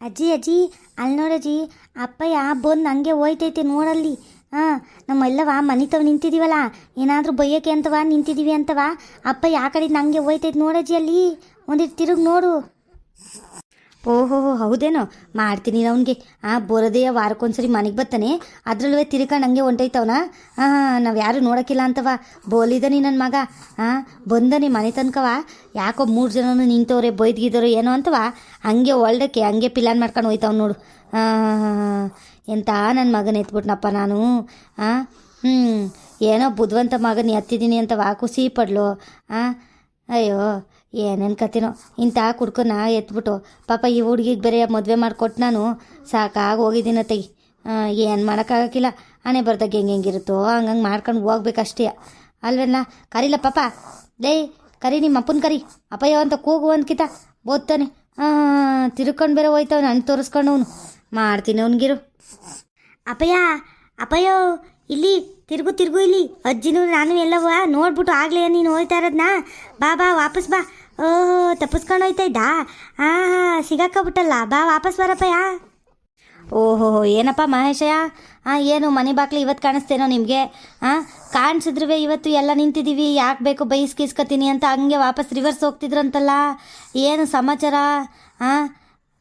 ಅಜ್ಜಿ ಅಜ್ಜಿ ಅಲ್ಲಿ ನೋಡಜ್ಜಿ ಅಪ್ಪಯ್ಯ ಬಂದು ಹಂಗೆ ಹೋಯ್ತೈತೆ ನೋಡಲ್ಲಿ. ಹಾಂ ನಮ್ಮೆಲ್ಲವ ಮನಿತವ್ ನಿಂತಿದ್ದೀವಲ್ಲ ಏನಾದರೂ ಬೈಯೋಕೆ ಅಂತವ ನಿಂತಿದ್ದೀವಿ ಅಂತವ ಅಪ್ಪ ಆ ಕಡೆ ಹಂಗೆ ಹೋಯ್ತೈತೆ ನೋಡಜ್ಜಿ ಅಲ್ಲಿ. ಒಂದಿಟ್ಟು ತಿರುಗಿ ನೋಡು. ಓಹೋ, ಹೌದೇನೋ? ಮಾಡ್ತೀನಿ ಅವನಿಗೆ. ಆ ಬೋರದೆಯ ವಾರಕ್ಕೊಂದ್ಸರಿ ಮನೆಗೆ ಬರ್ತಾನೆ. ಅದರಲ್ಲೂ ತಿರ್ಕೊಂಡು ಹಂಗೆ ಹೊಂಟೈತವನ ಹಾಂ ನಾವು ಯಾರು ನೋಡೋಕ್ಕಿಲ್ಲ ಅಂತವ. ಬೋಲಿದನಿ ನನ್ನ ಮಗ. ಹಾಂ ಬಂದನಿ ಮನೆ ತನಕವ. ಯಾಕೋ ಮೂರು ಜನನು ನಿಂತವ್ರೆ ಬೈದ್ಗಿದ್ದವ್ರೆ ಏನೋ ಅಂತವ. ಹಂಗೆ ಒಳ್ದಕ್ಕೆ ಹಂಗೆ ಪಿಲಾನ್ ಮಾಡ್ಕೊಂಡು ಹೋಯ್ತಾವ್ ನೋಡು. ಹಾಂ ಎಂತ ನನ್ನ ಮಗನ ಎತ್ಬಿಟ್ನಪ್ಪ ನಾನು. ಹಾಂ ಹ್ಞೂ ಏನೋ ಬುದ್ಧವಂತ ಮಗನ ಎತ್ತಿದ್ದೀನಿ ಅಂತವ. ಖುಷಿ ಪಡ್ಲು. ಹಾಂ ಅಯ್ಯೋ, ಏನೇನು ಕತ್ತಿನೋ ಇಂಥ ಕುಡ್ಕನ ಎತ್ಬಿಟ್ಟು. ಪಾಪ ಈ ಹುಡುಗಿಗೆ ಬೇರೆ ಮದುವೆ ಮಾಡಿಕೊಟ್ಟು ನಾನು. ಸಾಕಾಗಿ ಹೋಗಿದ್ದೀನಿ ತೆಗಿ ಏನು ಮಾಡೋಕ್ಕಾಗಕ್ಕಿಲ್ಲ. ಹಣೆ ಬರ್ದಾಗ ಹೆಂಗೆ ಹೆಂಗಿರುತ್ತೋ ಹಂಗಂಗೆ ಮಾಡ್ಕೊಂಡು ಹೋಗ್ಬೇಕಷ್ಟೇ. ಅಲ್ವಲ್ಲ ಕರೀಲ ಪಾಪ. ಲೇ, ಕರಿ ನಿಮ್ಮ ಅಪ್ಪನ ಕರಿ. ಅಪ್ಪಯ್ಯ ಅಂತ ಕೂಗು ಅಂದ್ಕಿತ ಓದ್ತಾನೆ. ಹಾಂ ತಿರ್ಕೊಂಡು ಬೇರೆ ಹೋಯ್ತವನು ಹಣ್ಣು ತೋರಿಸ್ಕೊಂಡು ಅವನು. ಮಾಡ್ತೀನಿ ಅವನಿಗಿರು. ಅಪ್ಪಯ್ಯ, ಅಪ್ಪಯ್ಯೋ, ಇಲ್ಲಿ ತಿರುಗು ತಿರುಗು ಇಲ್ಲಿ. ಅಜ್ಜಿನೂ ನಾನು ಎಲ್ಲವ ನೋಡ್ಬಿಟ್ಟು ಆಗ್ಲೇ ನೀನು ಹೋಯ್ತಾ ಇರೋದ್ನ? ಬಾ ಬಾ, ವಾಪಸ್ ಬಾ. ಓ ತಪ್ಪಿಸ್ಕೊಂಡು ಹೋಯ್ತಾ ಇದ್ದ? ಆ ಸಿಗಾಕಬಿಟ್ಟಲ್ಲ ಬಾ, ವಾಪಸ್ ಬರಪ್ಪಯ್ಯ. ಓಹೋ, ಏನಪ್ಪ ಮಹೇಶಯ್ಯ? ಹಾಂ ಏನು ಮನೆ ಬಾಕ್ಲಿ ಇವತ್ತು ಕಾಣಿಸ್ತೇನೋ ನಿಮಗೆ? ಹಾಂ ಕಾಣಿಸಿದ್ರುವೆ ಇವತ್ತು ಎಲ್ಲ ನಿಂತಿದ್ದೀವಿ ಯಾಕೆ ಬೇಕು ಬೈಸ್ಕಿಸ್ಕೊತೀನಿ ಅಂತ ಹಂಗೆ ವಾಪಸ್ ರಿವರ್ಸ್ ಹೋಗ್ತಿದ್ರಂತಲ್ಲ. ಏನು ಸಮಾಚಾರ? ಹಾಂ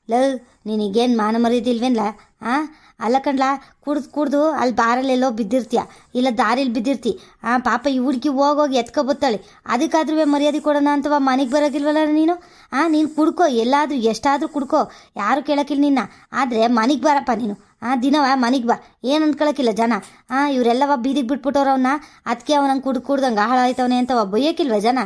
ಲವ್ ನಿನಗೇನು ಮಾನ ಮರೀದಿಲ್ವೇನಲ್ಲ ಹಾಂ ಅಲ್ಲ ಕಣ್ಲಾ, ಕುಡ್ದು ಕುಡ್ದು ಅಲ್ಲಿ ಬಾರಲ್ಲೆಲ್ಲೋ ಬಿದ್ದಿರ್ತೀಯ? ಇಲ್ಲ ದಾರಿಲಿ ಬಿದ್ದಿರ್ತಿ. ಆ ಪಾಪ ಈ ಹುಡುಗಿ ಹೋಗೋಗಿ ಎತ್ಕೊಬತ್ತಾಳೆ. ಅದಕ್ಕಾದ್ರೂ ಮರ್ಯಾದೆ ಕೊಡೋಣ ಅಂತವ ಮನೆಗೆ ಬರೋಗಿಲ್ವಲ್ಲ ನೀನು? ಆ, ನೀನು ಕುಡ್ಕೋ, ಎಲ್ಲಾದರೂ ಎಷ್ಟಾದರೂ ಕುಡ್ಕೋ. ಯಾರು ಕೇಳೋಕ್ಕಿಲ್ಲ ನಿನ್ನ. ಆದರೆ ಮನೆಗೆ ಬರಪ್ಪ ನೀನು. ಆ, ದಿನವ ಮನೆಗೆ ಬಾ. ಏನು ಅನ್ಕೊಳಕ್ಕಿಲ್ಲ ಜನ. ಆ, ಇವರೆಲ್ಲವ ಬೀದಿಗೆ ಬಿಟ್ಬಿಟ್ಟವ್ರು ಅವನ್ನ ಅದಕ್ಕೆ ಅವನಂಗೆ ಕುಡ್ದು ಕುಡ್ದಂಗೆ ಹಾಳಾಯ್ತವನೆ ಅಂತವ ಬೈಯೋಕ್ಕಿಲ್ವ ಜನ?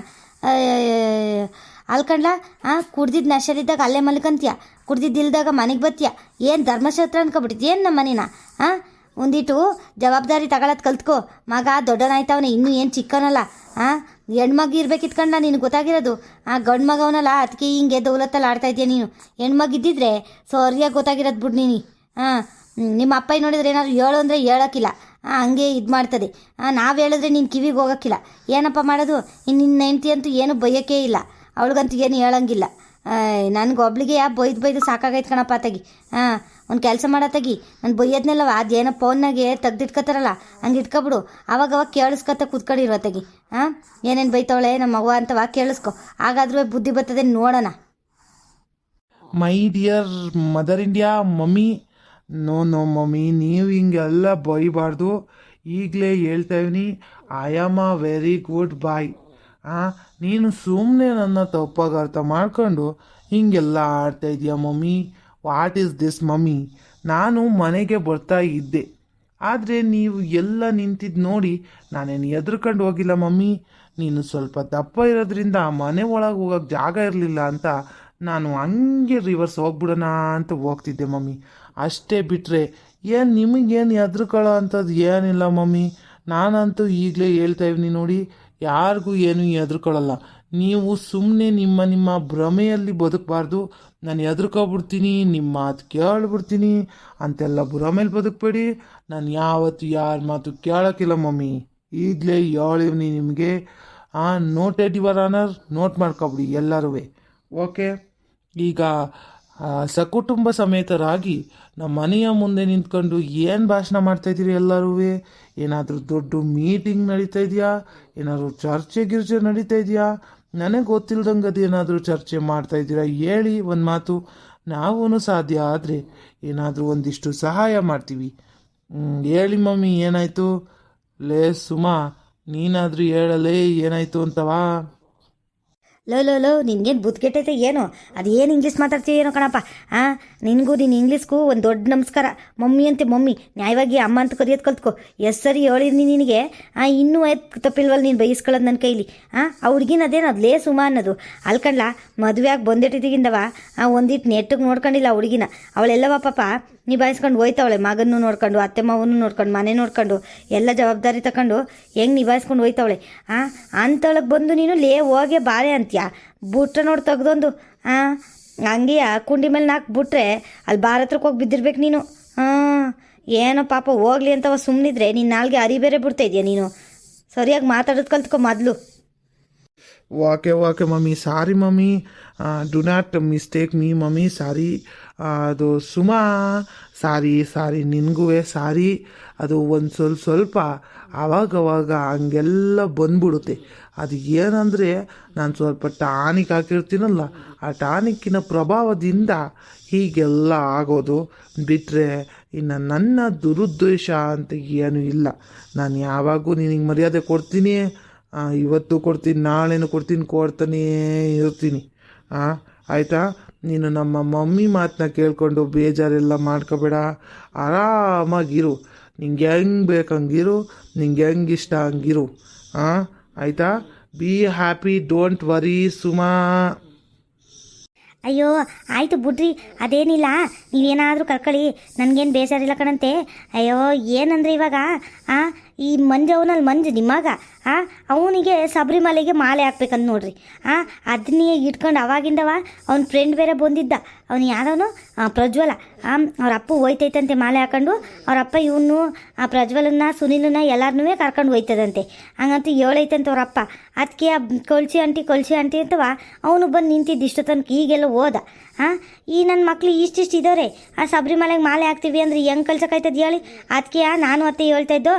ಅಲ್ಕಂಡ್ಲ ಆ ಕುಡ್ದಿದ್ದು ನಶಲಿದ್ದಾಗ ಅಲ್ಲೇ ಮಲ್ಕಂತೀಯ? ಕುಡ್ದಿದ್ದಿಲ್ದಾಗ ಮನೆಗೆ ಬತ್ತೀಯ ಏನು ಧರ್ಮಶಾಸ್ತ್ರ ಅನ್ಕೊಬಿಟ್ಟಿದ್ದು ಏನು ನಮ್ಮ ಮನೇನ? ಹಾಂ ಒಂದಿಟ್ಟು ಜವಾಬ್ದಾರಿ ತಗೊಳ್ಳೋದು ಕಲ್ತ್ಕೋ. ಮಗ ದೊಡ್ಡನಾಯ್ತವನೇ, ಇನ್ನೂ ಏನು ಚಿಕ್ಕನಲ್ಲ. ಹಾಂ ಹೆಣ್ಮಗ ಇರ್ಬೇಕಿತ್ಕಂಡ ನಿನಗೆ ಗೊತ್ತಾಗಿರೋದು. ಆ ಗಂಡು ಮಗವನಲ್ಲ ಅದಕ್ಕೆ ಹಿಂಗೆ ದೌಲತ್ತಲ್ಲಿ ಆಡ್ತಾ ಇದೆಯಾ ನೀನು? ಹೆಣ್ಮಗ್ ಇದ್ದಿದ್ರೆ ಸರಿಯಾಗಿ ಗೊತ್ತಾಗಿರೋದು ಬಿಡು ನೀನು. ಹಾಂ ನಿಮ್ಮ ಅಪ್ಪ ನೋಡಿದ್ರೆ ಏನಾದ್ರು ಹೇಳು ಅಂದರೆ ಹೇಳೋಕ್ಕಿಲ್ಲ. ಹಂಗೆ ಇದು ಮಾಡ್ತದೆ. ನಾವು ಹೇಳಿದ್ರೆ ನೀನು ಕಿವಿಗೆ ಹೋಗೋಕ್ಕಿಲ್ಲ. ಏನಪ್ಪ ಮಾಡೋದು? ನಿನ್ನ ಹೆಂಡ್ತಿ ಅಂತೂ ಏನು ಬೈಯೋಕ್ಕೇ ಇಲ್ಲ. ಅವಳಿಗಂತೂ ಏನು ಹೇಳಂಗಿಲ್ಲ. ನನಗೆ ಒಬ್ಳಿಗೆ ಯಾ ಬೈದು ಬೈದು ಸಾಕಾಗೈತೆ ಕಣಪ್ಪ ತಗಿ ಹಾಂ, ಒಂದು ಕೆಲಸ ಮಾಡೋ ತಗಿ ನಾನು ಬೈಯೋದ್ನೆಲ್ಲ ಅದೇನೋ ಫೋನ್ನಾಗೆ ತೆಗ್ದಿಟ್ಕೋತಾರಲ್ಲ, ಹಂಗೆ ಇಟ್ಕೊಬಿಡು. ಅವಾಗ ಅವಾಗ ಕೇಳಿಸ್ಕೊತ ಕೂತ್ಕೊಂಡಿರುವ ತಗಿ ಹಾಂ, ಏನೇನು ಬೈತಾವಳೆ ನಮ್ಮ ಅವ್ವ ಅಂತವ ಕೇಳಿಸ್ಕೊ. ಹಾಗಾದ್ರೂ ಬುದ್ಧಿ ಬರ್ತದೆ ನೋಡೋಣ. My dear mother India, mummy. No no, mummy, ನೀವು ಹಿಂಗೆಲ್ಲ ಬೈಬಾರ್ದು. ಈಗಲೇ ಹೇಳ್ತಾ I am a very good boy ಹಾಂ ನೀನು ಸುಮ್ಮನೆ ನನ್ನ ತಪ್ಪಾಗಿ ಅರ್ಥ ಮಾಡ್ಕೊಂಡು ಹಿಂಗೆಲ್ಲ ಆಡ್ತಾ ಇದೆಯಾ mummy? What is this mummy? ನಾನು ಮನೆಗೆ ಬರ್ತಾ ಇದ್ದೆ. ಆದರೆ ನೀವು ಎಲ್ಲ ನಿಂತಿದ್ದು ನೋಡಿ ನಾನೇನು ಎದ್ರುಕೊಂಡು ಹೋಗಿಲ್ಲ ಮಮ್ಮಿ. ನೀನು ಸ್ವಲ್ಪ ದಪ್ಪ ಇರೋದ್ರಿಂದ ಮನೆ ಒಳಗೆ ಹೋಗೋಕೆ ಜಾಗ ಇರಲಿಲ್ಲ ಅಂತ ನಾನು ಹಂಗೆ ರಿವರ್ಸ್ ಹೋಗ್ಬಿಡೋಣ ಅಂತ ಹೋಗ್ತಿದ್ದೆ ಮಮ್ಮಿ. ಅಷ್ಟೇ ಬಿಟ್ಟರೆ ಏನು ನಿಮಗೇನು ಎದ್ರುಕೊಳ್ಳೋ ಅಂಥದ್ದು ಏನಿಲ್ಲ ಮಮ್ಮಿ. ನಾನಂತೂ ಈಗಲೇ ಹೇಳ್ತಾ ಇದ್ದೀನಿ ನೋಡಿ ಯಾರಿಗೂ ಏನು ಎದ್ರುಕೊಳ್ಳಲ್ಲ ನೀವು ಸುಮ್ಮನೆ ನಿಮ್ಮ ನಿಮ್ಮ ಭ್ರಮೆಯಲ್ಲಿ ಬದುಕಬಾರ್ದು. ನಾನು ಎದ್ರುಕೊಬಿಡ್ತೀನಿ ನಿಮ್ಮ ಮಾತು ಕೇಳಿಬಿಡ್ತೀನಿ. ಅಂತೆಲ್ಲ ಭ್ರಮೆಯಲ್ಲಿ ಬದುಕಬೇಡಿ. ನಾನು ಯಾವತ್ತು ಯಾರ ಮಾತು ಕೇಳೋಕ್ಕಿಲ್ಲ ಮಮ್ಮಿ. ಈಗಲೇ ಹೇಳಿವ್ನಿ ನಿಮಗೆ. ಆ ನೋಟೆಡ್ ಯುವರ್ ಆನರ್ ನೋಟ್ ಮಾಡ್ಕೊಬಿಡಿ ಎಲ್ಲರೂ ಓಕೆ ಈಗ ಸಕುಟುಂಬ ಸಮೇತರಾಗಿ ನಮ್ಮ ಮನೆಯ ಮುಂದೆ ನಿಂತ್ಕೊಂಡು ಏನು ಭಾಷಣ ಮಾಡ್ತಾಯಿದ್ದೀರಿ ಎಲ್ಲರೂ ಏನಾದರೂ ದೊಡ್ಡ ಮೀಟಿಂಗ್ ನಡೀತಾ ಇದೆಯಾ? ಏನಾದರೂ ಚರ್ಚೆ ಗಿರ್ಚೆ ನಡೀತಾ ಇದೆಯಾ? ನನಗೆ ಗೊತ್ತಿಲ್ದಂಗೆ ಏನಾದರೂ ಚರ್ಚೆ ಮಾಡ್ತಾ ಇದ್ದೀರಾ? ಹೇಳಿ ಒಂದು ಮಾತು. ನಾವೂ ಸಾಧ್ಯ ಆದರೆ ಏನಾದರೂ ಒಂದಿಷ್ಟು ಸಹಾಯ ಮಾಡ್ತೀವಿ. ಹೇಳಿ ಮಮ್ಮಿ, ಏನಾಯಿತು? ಲೇ ಸುಮಾ, ನೀನಾದರೂ ಹೇಳಲೇ ಏನಾಯಿತು ಅಂತವಾ? ಲೋ ಲೋ ಲೋ, ನಿನ್ಗೇನು ಬುದ್ಗೆಟ್ಟೈತೆ ಏನು? ಅದು ಏನು ಇಂಗ್ಲೀಷ್ ಮಾತಾಡ್ತೀಯೇನೋ ಕಣಪ್ಪ? ಹಾಂ ನಿನಗೂ ನೀನು ಇಂಗ್ಲೀಷ್ಗೂ ಒಂದು ದೊಡ್ಡ ನಮಸ್ಕಾರ. ಮಮ್ಮಿ ಅಂತೆ, ಮಮ್ಮಿ, ನ್ಯಾಯವಾಗಿ ಅಮ್ಮ ಅಂತ ಕರಿಯೋದು ಕಲ್ತ್ಕೊ. ಎಷ್ಟು ಸರಿ ಹೇಳಿದ್ನಿ ನಿನಗೆ? ಹಾಂ ಇನ್ನೂ ಆಯ್ತು ತಪ್ಪಿಲ್ವಲ್ಲ ನೀನು ಬೈಸ್ಕೊಳ್ಳೋದು ನನ್ನ ಕೈಲಿ? ಹಾಂ ಆ ಹುಡ್ಗಿನ ಅದೇನು ಅದು ಲೇ ಸುಮಾ ಅನ್ನೋದು? ಅಲ್ಕಂಡ್ಲ ಆಗಿ ಬಂದಿಟ್ಟಿದ್ದೀಗಿಂದವ ಆ ಒಂದಿಟ್ಟು ನೆಟ್ಟಿಗೆ ನೋಡ್ಕೊಂಡಿಲ್ಲ ಹುಡುಗಿನ. ಅವಳೆಲ್ಲವ ಪಾಪ ನಿಭಾಯಿಸ್ಕೊಂಡು ಹೋಯ್ತಾವಳೆ ಮಗನ್ನು ನೋಡ್ಕೊಂಡು ಅತ್ತೆ ಮಾವನು ನೋಡ್ಕೊಂಡು, ಮನೆ ನೋಡ್ಕೊಂಡು, ಎಲ್ಲ ಜವಾಬ್ದಾರಿ ತಗೊಂಡು ಹೆಂಗೆ ನಿಭಾಯಿಸ್ಕೊಂಡು ಹೋಯ್ತಾವಳೆ? ಹಾಂ ಅಂತೊಳಗೆ ಬಂದು ನೀನು ಲೇ ಹೋಗೆ ಬಾರೆ ಅಂತ್ಯ? ಬುಟ್ಟ ನೋಡಿ ತೆಗ್ದೊಂದು ಹಾಂ ಹಂಗೆಯ ಆ ಕುಂಡಿ ಮೇಲೆ ನಾಲ್ಕು ಬಿಟ್ರೆ ಅಲ್ಲಿ ಬಾರ ಹತ್ರಕ್ಕೆ ಹೋಗಿ ಬಿದ್ದಿರ್ಬೇಕು ನೀನು. ಹಾಂ ಏನೋ ಪಾಪ ಹೋಗ್ಲಿ ಅಂತವ ಸುಮ್ಮನಿದ್ರೆ ನೀನು ನಾಲ್ಗೆ ಅರಿ ಬೇರೆ ಬಿಡ್ತಾ ಇದೆಯಾ ನೀನು? ಸರಿಯಾಗಿ ಮಾತಾಡೋದು ಕಲ್ತ್ಕೊ ಮೊದಲು. Okay okay mummy, sorry mummy. Do not mistake me mummy, sorry. ಅದು ಸುಮಾ, ಸಾರಿ ಸಾರಿ ನಿನಗೂ ಸಾರಿ, ಅದು ಒಂದು ಸ್ವಲ್ಪ ಸ್ವಲ್ಪ, ಆವಾಗವಾಗ ಹಂಗೆಲ್ಲ ಬಂದ್ಬಿಡುತ್ತೆ. ಅದು ಏನಂದರೆ ನಾನು ಸ್ವಲ್ಪ ಟಾನಿಕ್ ಹಾಕಿರ್ತೀನಲ್ಲ, ಆ ಟಾನಿಕ್ಕಿನ ಪ್ರಭಾವದಿಂದ ಹೀಗೆಲ್ಲ ಆಗೋದು ಬಿಟ್ಟರೆ ಇನ್ನು ನನ್ನ ದುರುದ್ದೇಶ ಅಂತ ಏನೂ ಇಲ್ಲ. ನಾನು ಯಾವಾಗೂ ನಿನಗೆ ಮರ್ಯಾದೆ ಕೊಡ್ತೀನಿ ಇವತ್ತು ಕೊಡ್ತೀನಿ, ನಾಳೆನೂ ಕೊಡ್ತೀನಿ, ಕೊಡ್ತಾನೇ ಇರ್ತೀನಿ. ಆಯಿತಾ? ನೀನು ನಮ್ಮ ಮಮ್ಮಿ ಮಾತನ್ನ ಕೇಳಿಕೊಂಡು ಬೇಜಾರೆಲ್ಲ ಮಾಡ್ಕೋಬೇಡ. ಆರಾಮಾಗಿರು. ನಿಂಗೆ ಹೆಂಗೆ ಬೇಕಂಗಿರು? ನಿಂಗೆ ಹೆಂಗೆ ಇಷ್ಟ ಹಂಗಿರು ಹಾಂ ಆಯಿತಾ? Be happy don't worry Suma. ಅಯ್ಯೋ, ಆಯಿತು ಬಿಡ್ರಿ, ಅದೇನಿಲ್ಲ. ನೀವೇನಾದರೂ ಕರ್ಕೊಳ್ಳಿ. ನನಗೇನು ಬೇಜಾರಿಲ್ಲ ಕಣಂತೆ. ಅಯ್ಯೋ, ಏನಂದ್ರೆ ಇವಾಗ? ಆ? ಈ ಮಂಜು ಅವನಲ್ಲಿ ಮಂಜು ನಿಮಗ ಆ? ಅವನಿಗೆ ಶಬರಿಮಲೆಗೆ ಮಾಲೆ ಹಾಕ್ಬೇಕಂತ ನೋಡ್ರಿ. ಆ? ಅದನ್ನೇ ಇಟ್ಕೊಂಡು ಅವಾಗಿಂದವ ಅವ್ನ ಫ್ರೆಂಡ್ ಬೇರೆ ಬಂದಿದ್ದ. ಅವನು ಯಾರವನು? ಪ್ರಜ್ವಲ. ಆ, ಅವ್ರ ಅಪ್ಪ ಹೋಯ್ತೈತಂತೆ ಮಾಲೆ ಹಾಕೊಂಡು. ಅವ್ರ ಅಪ್ಪ ಇವನು, ಆ, ಪ್ರಜ್ವಲನ್ನ, ಸುನಿಲನ್ನ ಎಲ್ಲರನ್ನೂ ಕರ್ಕೊಂಡು ಹೋಯ್ತದಂತೆ. ಹಂಗಂತೂ ಹೇಳೈತಂತೆ ಅವ್ರ ಅಪ್ಪ. ಅದಕ್ಕೆ ಕೊಳ್ಸಿ ಆಂಟಿ ಕೊಳ್ಸಿ ಆಂಟಿ ಅಂತವ, ಅವನು ಬಂದು ನಿಂತಿದ್ದ ತನಕ ಈಗೆಲ್ಲ ಹೋದ. ಹಾಂ ಈ ನನ್ನ ಮಕ್ಳು ಇಷ್ಟಿಷ್ಟು ಇದ್ದವ್ರೆ ಆ ಶಬರಿಮಲೆಗೆ ಮಾಲೆ ಹಾಕ್ತೀವಿ ಅಂದ್ರೆ ಹೆಂಗೆ ಕಳ್ಸೋಕಾಯ್ತದ ಹೇಳಿ? ಅದಕ್ಕೆ ನಾನು ಅತ್ತೆ ಹೇಳ್ತಾ ಇದ್ದೋ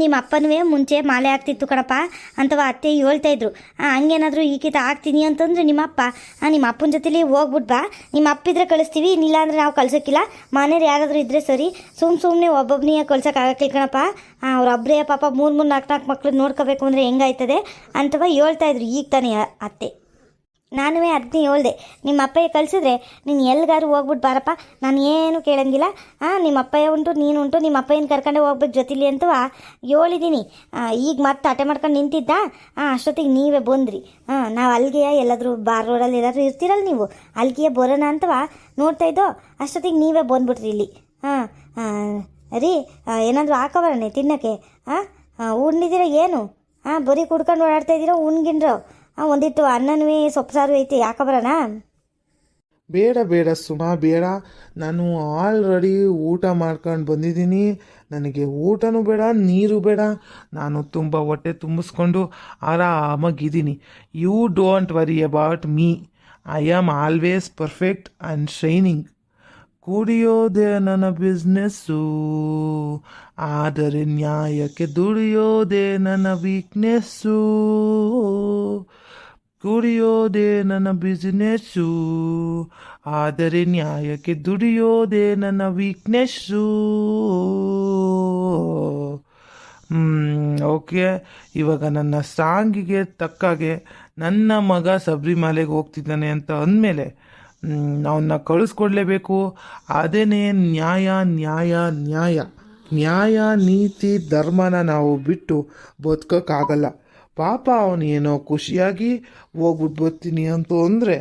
ನಿಮ್ಮ ಅಪ್ಪನೂ ಮುಂಚೆ ಮಾಲೆ ಹಾಕ್ತಿತ್ತು ಕಣಪ್ಪ ಅಂತವ ಅತ್ತೆ ಹೇಳ್ತಾ ಇದ್ರು. ಹಂಗೇನಾದರೂ ಈಕಿತ ಹಾಕ್ತೀನಿ ಅಂತಂದ್ರೆ ನಿಮ್ಮ ಅಪ್ಪ ಆ, ನಿಮ್ಮ ಅಪ್ಪನ ಜೊತೆಲಿ ಹೋಗ್ಬಿಟ್ ಬಾ. ನಿಮ್ಮ ಅಪ್ಪಿದ್ರೆ ಕಳಿಸ್ತೀವಿ ಇಲ್ಲ ಅಂದರೆ ನಾವು ಕಳ್ಸೋಕ್ಕಿಲ್ಲ. ಮನೇಲಿ ಯಾರಾದರೂ ಇದ್ದರೆ ಸರಿ. ಸುಮ್ ಸುಮ್ಮನೆ ಒಬ್ಬೊಬ್ಬನೇ ಕಳ್ಸೋಕ್ಕಾಗಕ್ಕಿಲ್ಲ ಕಣಪ್ಪ. ಅವ್ರೊಬ್ಬರೇ ಪಾಪ ಮೂರು ಮೂರು ನಾಲ್ಕು ನಾಲ್ಕು ಮಕ್ಳು ನೋಡ್ಕೋಬೇಕು ಅಂದರೆ ಹೆಂಗಾಯ್ತದೆ ಅಂತವ ಹೇಳ್ತಾ ಇದ್ರು. ಈಗ ತಾನೇ ಅತ್ತೆ. ನಾನು ಅದನ್ನೇ ಹೇಳ್ದೆ. ನಿಮ್ಮ ಅಪ್ಪಯ್ಯ ಕಳಿಸಿದ್ರೆ ನೀನು ಎಲ್ಲಿಗಾರು ಹೋಗ್ಬಿಟ್ಟು ಬಾರಪ್ಪ. ನಾನು ಏನು ಕೇಳಂಗಿಲ್ಲ. ಹಾಂ ನಿಮ್ಮ ಅಪ್ಪಯ್ಯ ಉಂಟು, ನೀನು ಉಂಟು, ನಿಮ್ಮ ಅಪ್ಪಯ್ಯನ ಕರ್ಕೊಂಡೆ ಹೋಗ್ಬೇಕು ಜೊತೆಲಿ ಅಂತೂ ಹೇಳಿದ್ದೀನಿ ಈಗ ಮತ್ತೆ ಹಠೆ ಮಾಡ್ಕೊಂಡು ನಿಂತಿದ್ದ? ಹಾಂ ಅಷ್ಟೊತ್ತಿಗೆ ನೀವೇ ಬಂದ್ರಿ. ಹಾಂ ನಾವು ಅಲ್ಲಿಗೆಯ ಎಲ್ಲಾದರೂ ಬಾರ್ ರೋಡಲ್ಲಿ ಎಲ್ಲಾದರೂ ಇರ್ತೀರಲ್ಲ ನೀವು? ಅಲ್ಲಿಗೆಯ ಬರೋಣ ಅಂತವ ನೋಡ್ತಾ ಇದ್ದೋ? ಅಷ್ಟೊತ್ತಿಗೆ ನೀವೇ ಬಂದ್ಬಿಟ್ರಿ ಇಲ್ಲಿ. ಹಾಂ ರೀ ಏನಾದರೂ ಹಾಕೋಬರೋಣ ತಿನ್ನೋಕ್ಕೆ? ಹಾಂ ಉಂಡಿದ್ದೀರ ಏನು? ಹಾಂ ಬರೀ ಕುಡ್ಕೊಂಡು ಓಡಾಡ್ತಾ ಇದ್ದೀರೋ, ಉಣ್ಗಿನ್ರೋ? ಒಂದಿಟ್ಟು ಅನ್ನನೂ ಸೊಪ್ಪು ಸಾರು ಐತಿ. ಯಾಕೆ ಬರೋಣ? ಬೇಡ ಬೇಡ ಸುಮಾ, ಬೇಡ. ನಾನು ಆಲ್ರೆಡಿ ಊಟ ಮಾಡ್ಕೊಂಡು ಬಂದಿದ್ದೀನಿ. ನನಗೆ ಊಟನೂ ಬೇಡ, ನೀರು ಬೇಡ. ನಾನು ತುಂಬ ಹೊಟ್ಟೆ ತುಂಬಿಸ್ಕೊಂಡು ಆರಾಮಾಗಿದ್ದೀನಿ. You don't worry about me I am always perfect and shining ಕುಡಿಯೋದೇ ನನ್ನ ಬಿಸ್ನೆಸ್ಸು ಆದರೆ ನ್ಯಾಯಕ್ಕೆ ದುಡಿಯೋದೇ ನನ್ನ ವೀಕ್ನೆಸ್ಸು ಕುಡಿಯೋದೇ ನನ್ನ ಬಿಸಿನೆಸ್ಸು, ಆದರೆ ನ್ಯಾಯಕ್ಕೆ ದುಡಿಯೋದೇ ನನ್ನ ವೀಕ್ನೆಸ್ಸು. ಓಕೆ. ಇವಾಗ ನನ್ನ ಸಾಂಗಿಗೆ ತಕ್ಕಾಗೆ ನನ್ನ ಮಗ ಶಬರಿಮಲೆಗೆ ಹೋಗ್ತಿದ್ದಾನೆ ಅಂತ ಅಂದಮೇಲೆ ಅವನ್ನ ಕಳಿಸ್ಕೊಡ್ಲೇಬೇಕು. ಅದೇನೇ ನ್ಯಾಯ ನ್ಯಾಯ ನ್ಯಾಯ. ನ್ಯಾಯ, ನೀತಿ, ಧರ್ಮನ ನಾವು ಬಿಟ್ಟು ಬದುಕೋಕ್ಕಾಗಲ್ಲ. ಪಾಪ ಅವನೇನೋ ಖುಷಿಯಾಗಿ ಹೋಗ್ಬಿಟ್ಟು ಬರ್ತೀನಿ ಅಂತ ಅಂದರೆ,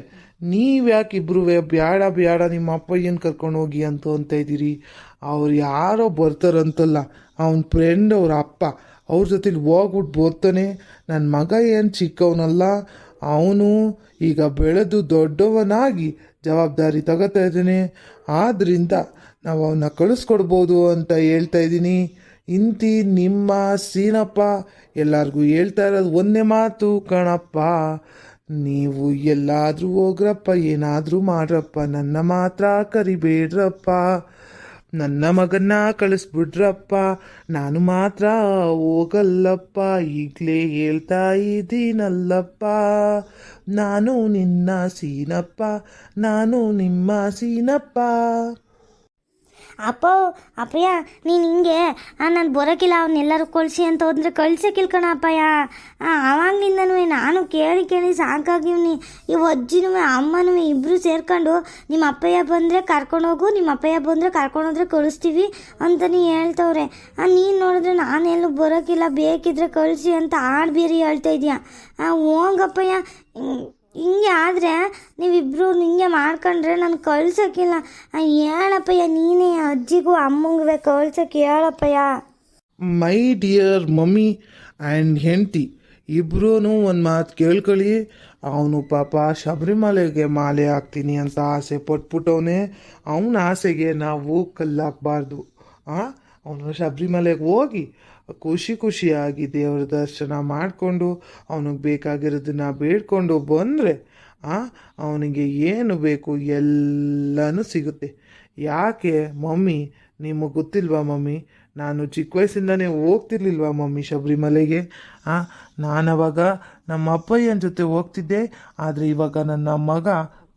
ನೀವ್ಯಾಕೆ ಇಬ್ರು ಬೇಡ ಬೇಡ ನಿಮ್ಮ ಅಪ್ಪಯ್ಯನ ಕರ್ಕೊಂಡು ಹೋಗಿ ಅಂತ ಅಂತ ಇದ್ದೀರಿ? ಅವ್ರು ಯಾರೋ ಬರ್ತಾರಂತಲ್ಲ, ಅವನ ಫ್ರೆಂಡ್ ಅವ್ರ ಅಪ್ಪ, ಅವ್ರ ಜೊತೆಲಿ ಹೋಗ್ಬಿಟ್ಟು ಬರ್ತಾನೆ. ನನ್ನ ಮಗ ಏನು ಚಿಕ್ಕವನಲ್ಲ, ಅವನು ಈಗ ಬೆಳೆದು ದೊಡ್ಡವನಾಗಿ ಜವಾಬ್ದಾರಿ ತಗೋತಾ ಇದ್ದಾನೆ. ಆದ್ದರಿಂದ ನಾವು ಅವನ್ನ ಕಳಿಸ್ಕೊಡ್ಬೋದು ಅಂತ ಹೇಳ್ತಾ ಇದ್ದೀನಿ. ಇಂತಿ ನಿಮ್ಮ ಸೀನಪ್ಪ, ಎಲ್ಲರಿಗೂ ಹೇಳ್ತಾ ಇರೋದು ಒಂದೇ ಮಾತು, ಕಣಪ್ಪ. ನೀವು ಎಲ್ಲಾದರೂ ಹೋಗ್ರಪ್ಪ, ಏನಾದರೂ ಮಾಡ್ರಪ್ಪ, ನನ್ನ ಮಾತ್ರ ಕರಿಬೇಡ್ರಪ್ಪ. ನನ್ನ ಮಗನ್ನ ಕಳಿಸ್ಬಿಡ್ರಪ್ಪ, ನಾನು ಮಾತ್ರ ಹೋಗಲ್ಲಪ್ಪ, ಈಗಲೇ ಹೇಳ್ತಾ ಇದ್ದೀನಲ್ಲಪ್ಪ. ನಾನು ನಿನ್ನ ಸೀನಪ್ಪ, ನಾನು ನಿಮ್ಮ ಸೀನಪ್ಪ. ಅಪ್ಪ, ಅಪ್ಪಯ್ಯ, ನೀನು ಹಿಂಗೆ ನಾನು ಬರೋಕ್ಕಿಲ್ಲ ಅವನ್ನೆಲ್ಲರೂ ಕಳಿಸಿ ಅಂತ ಹೋದ್ರೆ ಕಳಿಸಿ ಕಣ ಅಪ್ಪಯ್ಯ. ಅವಾಗ್ಲಿಂದನೂ ನಾನು ಕೇಳಿ ಕೇಳಿ ಸಾಕಾಗಿವ್ನಿ ಈ ಅಜ್ಜಿನೂ ಅಮ್ಮನೂ ಇಬ್ಬರು ಸೇರ್ಕೊಂಡು ನಿಮ್ಮ ಅಪ್ಪಯ್ಯ ಬಂದರೆ ಕರ್ಕೊಂಡೋಗು ನಿಮ್ಮ ಅಪ್ಪಯ್ಯ ಬಂದರೆ ಕರ್ಕೊಂಡೋದ್ರೆ ಕಳಿಸ್ತೀವಿ ಅಂತಲೇ ಹೇಳ್ತವ್ರೆ. ನೀನು ನೋಡಿದ್ರೆ ನಾನೆಲ್ಲೂ ಬರೋಕ್ಕಿಲ್ಲ ಬೇಕಿದ್ರೆ ಕಳಿಸಿ ಅಂತ ಆಡ್ಬೇರಿ ಹೇಳ್ತಾ ಇದೀಯ. ಹೋಗಪ್ಪಯ್ಯ ಹಿಂಗ್- ಆದರೆ ನೀವಿಬ್ಬರು ಹಿಂಗೆ ಮಾಡ್ಕೊಂಡ್ರೆ ನಾನು ಕಳ್ಸೋಕ್ಕಿಲ್ಲ. ಹೇಳಪ್ಪಯ್ಯ, ನೀನೇ ಅಜ್ಜಿಗೂ ಅಮ್ಮಂಗೂ ಕಳ್ಸೋಕ್ಕೆ ಹೇಳಪ್ಪಯ್ಯ. ಮೈ ಡಿಯರ್ ಮಮ್ಮಿ ಆ್ಯಂಡ್ ಹೆಂಡತಿ ಇಬ್ಬರೂ ಒಂದು ಮಾತು ಕೇಳ್ಕೊಳ್ಳಿ. ಅವನು ಪಾಪ ಶಬರಿಮಲೆಗೆ ಮಾಲೆ ಹಾಕ್ತೀನಿ ಅಂತ ಆಸೆ ಪಟ್ಬಿಟ್ಟವನೇ. ಅವನ ಆಸೆಗೆ ನಾವು ಕಲ್ಲಾಕಬಾರ್ದು. ಅವನು ಶಬರಿಮಲೆಗೆ ಹೋಗಿ ಖುಷಿ ಖುಷಿಯಾಗಿ ದೇವರ ದರ್ಶನ ಮಾಡಿಕೊಂಡು ಅವನಿಗೆ ಬೇಕಾಗಿರೋದನ್ನ ಬೇಡ್ಕೊಂಡು ಬಂದರೆ ಅವನಿಗೆ ಏನು ಬೇಕು ಎಲ್ಲನೂ ಸಿಗುತ್ತೆ. ಯಾಕೆ ಮಮ್ಮಿ, ನಿಮಗೆ ಗೊತ್ತಿಲ್ವಾ ಮಮ್ಮಿ? ನಾನು ಚಿಕ್ಕ ವಯಸ್ಸಿಂದನೇ ಹೋಗ್ತಿರ್ಲಿಲ್ವಾ ಮಮ್ಮಿ ಶಬರಿಮಲೆಗೆ? ಆ ಅವಾಗ ನಮ್ಮ ಅಪ್ಪಯ್ಯನ ಜೊತೆ ಹೋಗ್ತಿದ್ದೆ, ಆದರೆ ಇವಾಗ ನನ್ನ ಮಗ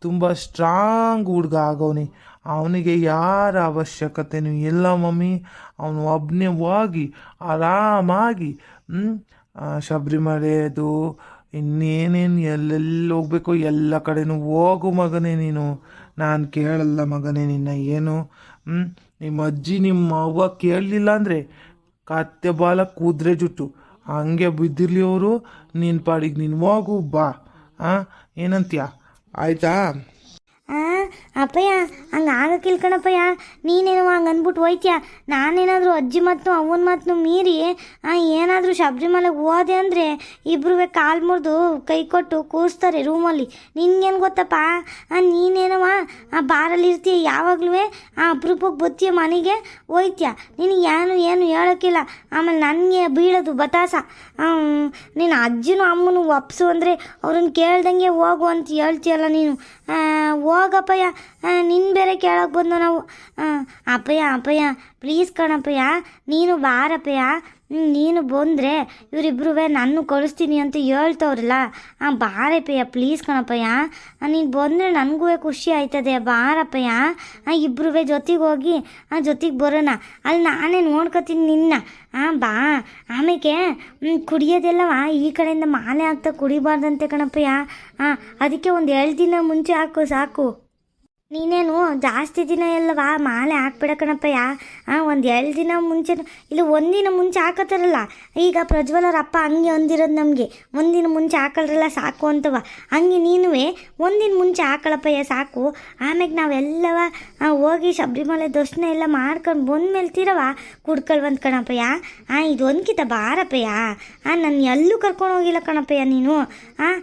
ತುಂಬ ಸ್ಟ್ರಾಂಗ್ ಹುಡುಗ ಆಗವನೆ ಅವನಿಗೆ ಯಾರ ಅವಶ್ಯಕತೆನೂ ಇಲ್ಲ ಮಮ್ಮಿ. ಅವನು ಒಬ್ಬನೇ ಹೋಗಿ ಆರಾಮಾಗಿ ಶಬರಿಮಲೆದು ಇನ್ನೇನೇನು ಎಲ್ಲೆಲ್ಲಿ ಹೋಗ್ಬೇಕು ಎಲ್ಲ ಕಡೆನೂ ಹೋಗು ಮಗನೇ ನೀನು. ನಾನು ಕೇಳಲ್ಲ ಮಗನೇ ನಿನ್ನ ಏನು. ನಿಮ್ಮ ಅಜ್ಜಿ ನಿಮ್ಮ ಅವ್ವ ಕೇಳಲಿಲ್ಲ ಅಂದರೆ ಕತ್ತೆ ಬಾಲ ಕೂದ್ರೆ ಜುಟ್ಟು. ಹಂಗೆ ಬಿದ್ದಿರಲಿ ಅವರು ನಿನ್ನ ಪಾಡಿಗೆ ನೀನು ಹೋಗು, ಬಾ. ಹಾಂ ಏನಂತೀಯ? ಆಯ್ತಾ? ಅಪ್ಪಯ್ಯ ಹಂಗೆ ಆಗಕ್ಕಿಲ್ಲ ಕಣಪ್ಪಯ್ಯ. ನೀನೇನೋ ಹಂಗೆ ಅಂದ್ಬಿಟ್ಟು ಹೋಯ್ತೀಯ. ನಾನೇನಾದರೂ ಅಜ್ಜಿ ಮತ್ತು ಅವನ ಮಾತನ್ನು ಮೀರಿ ಏನಾದರೂ ಶಬರಿಮಲೆಗೆ ಹೋದೆ ಅಂದರೆ ಇಬ್ಬರು ಕಾಲು ಮುರಿದು ಕೈ ಕೊಟ್ಟು ಕೂರಿಸ್ತಾರೆ ರೂಮಲ್ಲಿ. ನಿನ್ಗೇನು ಗೊತ್ತಪ್ಪ? ನೀನೇನವ ಆ ಬಾರಲ್ಲಿ ಇರ್ತೀಯ ಯಾವಾಗಲೂ ಆ ಅಪರೂಪಕ್ಕೆ ಬತ್ತೀಯ ಮನೆಗೆ ಹೋಯ್ತೀಯ. ನಿನಗೆ ಏನು ಏನು ಹೇಳೋಕ್ಕಿಲ್ಲ. ಆಮೇಲೆ ನನಗೆ ಬೀಳೋದು ಬತಾಸ. ನೀನು ಅಜ್ಜಿನೂ ಅಮ್ಮನೂ ಒಪ್ಸು ಅಂದರೆ ಅವ್ರನ್ನ ಕೇಳ್ದಂಗೆ ಹೋಗು ಅಂತ ಹೇಳ್ತೀಯಲ್ಲ ನೀನು. ಆ, ಹೋಗಪ್ಪಯ್ಯ. ನಿನ್ನ ಬೇರೆ ಕೇಳೋಕೆ ಬಂದು ನಾವು. ಅಪ್ಪಯ್ಯ ಅಪ್ಪಯ್ಯ ಪ್ಲೀಸ್ ಕಣಪ್ಪಯ್ಯ ನೀನು ಬಾರಪ್ಪಯ್ಯ. ನೀನು ಬಂದರೆ ಇವರಿಬ್ರು ನಾನು ಕಳಿಸ್ತೀನಿ ಅಂತ ಹೇಳ್ತವ್ರಲ್ಲ. ಆ, ಬಾರಪ್ಪಯ್ಯ ಪ್ಲೀಸ್ ಕಣಪ್ಪಯ್ಯ. ನೀನು ಬಂದರೆ ನನಗೂ ಖುಷಿ ಆಯ್ತದೆ. ಬಾರಪ್ಪಯ್ಯ. ಆ ಇಬ್ರು ಜೊತೆಗೆ ಹೋಗಿ, ಆ, ಜೊತೆಗೆ ಬರೋಣ. ಅಲ್ಲಿ ನಾನೇ ನೋಡ್ಕೊತೀನಿ ನಿನ್ನ. ಆ, ಬಾ. ಆಮೇಲೆ ಕುಡಿಯೋದೆಲ್ಲವ ಈ ಕಡೆಯಿಂದ ಮಾಲೆ ಆಗ್ತಾ ಕುಡಿಬಾರ್ದಂತೆ ಕಣಪ್ಪಯ್ಯ. ಹಾಂ ಅದಕ್ಕೆ ಒಂದು ಎರಡು ದಿನ ಮುಂಚೆ ಹಾಕು, ಸಾಕು. ನೀನೇನು ಜಾಸ್ತಿ ದಿನ ಎಲ್ಲವಾ? ಮಾಲೆ ಹಾಕ್ಬಿಡ ಕಣಪ್ಪಯ್ಯ. ಒಂದು ಎರಡು ದಿನ ಮುಂಚೆ ಇಲ್ಲ ಒಂದಿನ ಮುಂಚೆ ಹಾಕತ್ತಾರಲ್ಲ. ಈಗ ಪ್ರಜ್ವಲರ ಅಪ್ಪ ಹಂಗೆ ಅಂದಿರೋದು ನಮಗೆ. ಒಂದಿನ ಮುಂಚೆ ಹಾಕಲ್ರಲ್ಲ, ಸಾಕು ಅಂತವ. ಹಂಗೆ ನೀನುವೆ ಒಂದಿನ ಮುಂಚೆ ಹಾಕಳಪ್ಪಯ್ಯ, ಸಾಕು. ಆಮ್ಯಾಗ ನಾವೆಲ್ಲವ ಹೋಗಿ ಶಬರಿಮಲೆ ದರ್ಶನ ಎಲ್ಲ ಮಾಡ್ಕೊಂಡು ಬಂದ್ಮೇಲೆ ತೀರವ? ಕುಡ್ಕೊಳ್ವಂತ ಕಣಪ್ಪಯ್ಯ. ಆ, ಇದು ಒಂದ್ಕಿತ ಬಾರಪ್ಪಯ್ಯ. ಆ ನನ್ನ ಎಲ್ಲೂ ಕರ್ಕೊಂಡು ಹೋಗಿಲ್ಲ ಕಣಪ್ಪಯ್ಯ ನೀನು. ಆ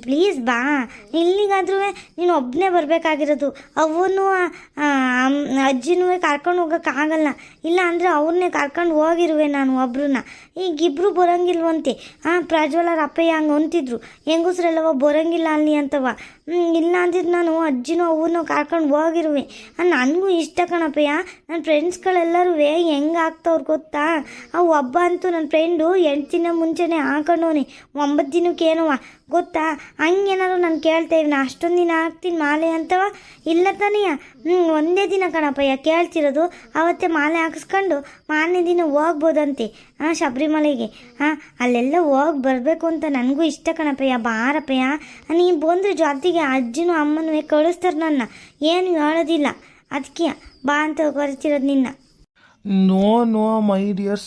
ಪ್ಲೀಸ್ ಬಾ. ಇಲ್ಲಿಗಾದ್ರೂ ನೀನು ಒಬ್ಬನೇ ಬರಬೇಕಾಗಿರೋದು. ಅವನು ಅಜ್ಜಿನೂ ಕರ್ಕೊಂಡು ಹೋಗೋಕ್ಕಾಗಲ್ಲ ಇಲ್ಲ ಅಂದರೆ ಅವ್ರನ್ನೇ ಕರ್ಕೊಂಡು ಹೋಗಿರುವೆ ನಾನು ಒಬ್ರನ್ನ ಈಗ ಇಬ್ಬರು ಬರೋಂಗಿಲ್ವಂತೆ. ಹಾಂ ಪ್ರಜ್ವಲರ ಅಪ್ಪಯ್ಯ ಹಂಗೆ ಅಂತಿದ್ರು. ಹೆಂಗಸ್ರೆಲ್ಲವ ಬರೋಂಗಿಲ್ಲ ಅಲ್ಲಿ ಅಂತವ. ಇಲ್ಲ ಅಂದಿದ್ದು ನಾನು ಅಜ್ಜಿನೂ ಅವನು ಕರ್ಕೊಂಡು ಹೋಗಿರುವೆ. ನನಗೂ ಇಷ್ಟ ಕಣಪ್ಪಯ್ಯ. ನನ್ನ ಫ್ರೆಂಡ್ಸ್ಗಳೆಲ್ಲರೂ ಹೆಂಗೆ ಆಗ್ತವ್ರು ಗೊತ್ತಾ? ಒಬ್ಬ ಅಂತೂ ನನ್ನ ಫ್ರೆಂಡು ಎಂಟು ದಿನ ಮುಂಚೆನೇ ಹಾಕೊಂಡವನಿ. ಒಂಬತ್ತು ದಿನಕ್ಕೆ ಏನವ ಗೊತ್ತಾ? ಹಂಗೇನಾದ್ರು ನಾನು ಕೇಳ್ತಾ ಇದ್ದೀನಿ ಅಷ್ಟೊಂದು ದಿನ ಹಾಕ್ತೀನಿ ಮಾಲೆ ಅಂತವ? ಇಲ್ಲ ತಾನೆಯ. ಹ್ಞೂ ಒಂದೇ ದಿನ ಕಣಪ್ಪಯ್ಯ, ಕೇಳ್ತಿರೋದು. ಅವತ್ತೇ ಮಾಲೆ ಹಾಕಿಸ್ಕೊಂಡು ಮಾರನೇ ದಿನ ಹೋಗ್ಬೋದಂತೆ ಹಾಂ ಶಬರಿಮಲೆಗೆ. ಹಾಂ ಅಲ್ಲೆಲ್ಲ ಹೋಗಿ ಬರಬೇಕು ಅಂತ ನನಗೂ ಇಷ್ಟ ಕಣಪ್ಪಯ್ಯ, ಬಾರಪ್ಪಯ್ಯ. ನೀನು ಬಂದ್ರೆ ಜೊತೆಗೆ ಅಜ್ಜಿನೂ ಅಮ್ಮನೂ ಕಳಿಸ್ತಾರೆ ನನ್ನ. ಏನು ಹೇಳೋದಿಲ್ಲ. ಅದಕ್ಕೆ ಬಾ ಅಂತ ಕರಿತಿರೋದು ನಿನ್ನ. ನೋ ನೋ, ಮೈ ಡಿಯರ್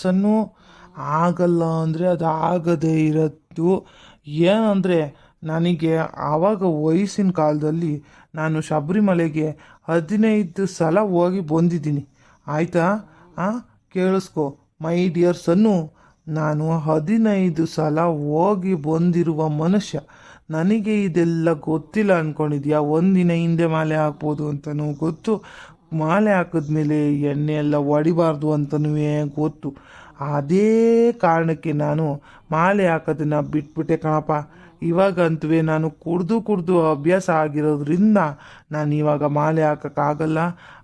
ಆಗಲ್ಲ ಅಂದರೆ ಅದು ಆಗದೇ ಇರೋದು. ಏನಂದರೆ ನನಗೆ ಆವಾಗ ವಯಸ್ಸಿನ ಕಾಲದಲ್ಲಿ ನಾನು ಶಬರಿಮಲೆಗೆ ಹದಿನೈದು ಸಲ ಹೋಗಿ ಬಂದಿದ್ದೀನಿ. ಆಯಿತಾ? ಕೇಳಿಸ್ಕೊ. ಮೈ ಡಿಯರ್ಸನ್ನು ನಾನು ಹದಿನೈದು ಸಲ ಹೋಗಿ ಬಂದಿರುವ ಮನುಷ್ಯ. ನನಗೆ ಇದೆಲ್ಲ ಗೊತ್ತಿಲ್ಲ ಅಂದ್ಕೊಂಡಿದ್ಯಾ ಒಂದಿನ ಹಿಂದೆ ಮಾಲೆ ಹಾಕ್ಬೋದು ಅಂತಲೂ ಗೊತ್ತು. ಮಾಲೆ ಹಾಕಿದ್ಮೇಲೆ ಎಣ್ಣೆ ಎಲ್ಲ ಒಡಿಬಾರ್ದು ಅಂತನೂ ಗೊತ್ತು. ಅದೇ ಕಾರಣಕ್ಕೆ ನಾನು ಮಾಲೆ ಹಾಕೋದನ್ನ ಬಿಟ್ಬಿಟ್ಟೆ ಕಣಪ್ಪ. ಇವಾಗಂತೂ ನಾನು ಕುಡ್ದು ಕುಡ್ದು ಅಭ್ಯಾಸ ಆಗಿರೋದ್ರಿಂದ ನಾನು ಇವಾಗ ಮಾಲೆ ಹಾಕೋಕ್ಕಾಗಲ್ಲ.